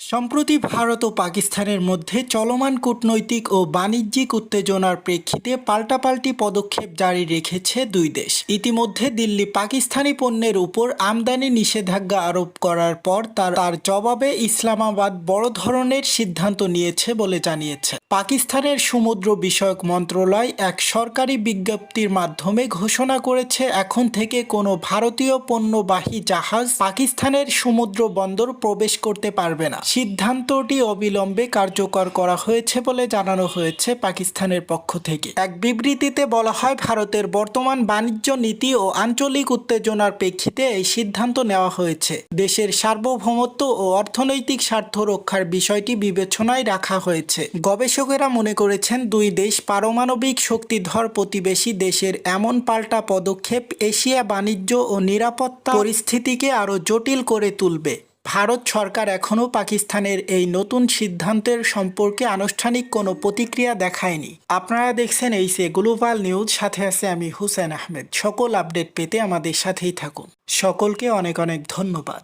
সম্প্রতি ভারত ও পাকিস্তানের মধ্যে চলমান কূটনৈতিক ও বাণিজ্যিক উত্তেজনার প্রেক্ষিতে পাল্টাপাল্টি পদক্ষেপ জারি রেখেছে দুই দেশ। ইতিমধ্যে দিল্লি পাকিস্তানি পণ্যের উপর আমদানি নিষেধাজ্ঞা আরোপ করার পর তার তার জবাবে ইসলামাবাদ বড় ধরনের সিদ্ধান্ত নিয়েছে বলে জানিয়েছে। পাকিস্তানের সমুদ্র বিষয়ক মন্ত্রণালয় এক সরকারি বিজ্ঞপ্তির মাধ্যমে ঘোষণা করেছে, এখন থেকে কোনো ভারতীয় পণ্যবাহী জাহাজ পাকিস্তানের সমুদ্র বন্দর প্রবেশ করতে পারবে না। সিদ্ধান্তটি অবিলম্বে কার্যকর করা হয়েছে বলে জানানো হয়েছে পাকিস্তানের পক্ষ থেকে। এক বিবৃতিতে বলা হয়, ভারতের বর্তমান বাণিজ্য নীতি ও আঞ্চলিক উত্তেজনার প্রেক্ষিতে এই সিদ্ধান্ত নেওয়া হয়েছে। দেশের সার্বভৌমত্ব ও অর্থনৈতিক স্বার্থ রক্ষার বিষয়টি বিবেচনায় রাখা হয়েছে। গবেষকেরা মনে করেছেন, দুই দেশ পারমাণবিক শক্তিধর প্রতিবেশী দেশের এমন পাল্টা পদক্ষেপ এশিয়া বাণিজ্য ও নিরাপত্তা পরিস্থিতিকে আরও জটিল করে তুলবে। ভারত সরকার এখনও পাকিস্তানের এই নতুন সিদ্ধান্তের সম্পর্কে আনুষ্ঠানিক কোনো প্রতিক্রিয়া দেখায়নি। আপনারা দেখছেন এই সে গ্লোবাল নিউজ, সাথে আছে আমি হুসেন আহমেদ। সকল আপডেট পেতে আমাদের সাথেই থাকুন। সকলকে অনেক অনেক ধন্যবাদ।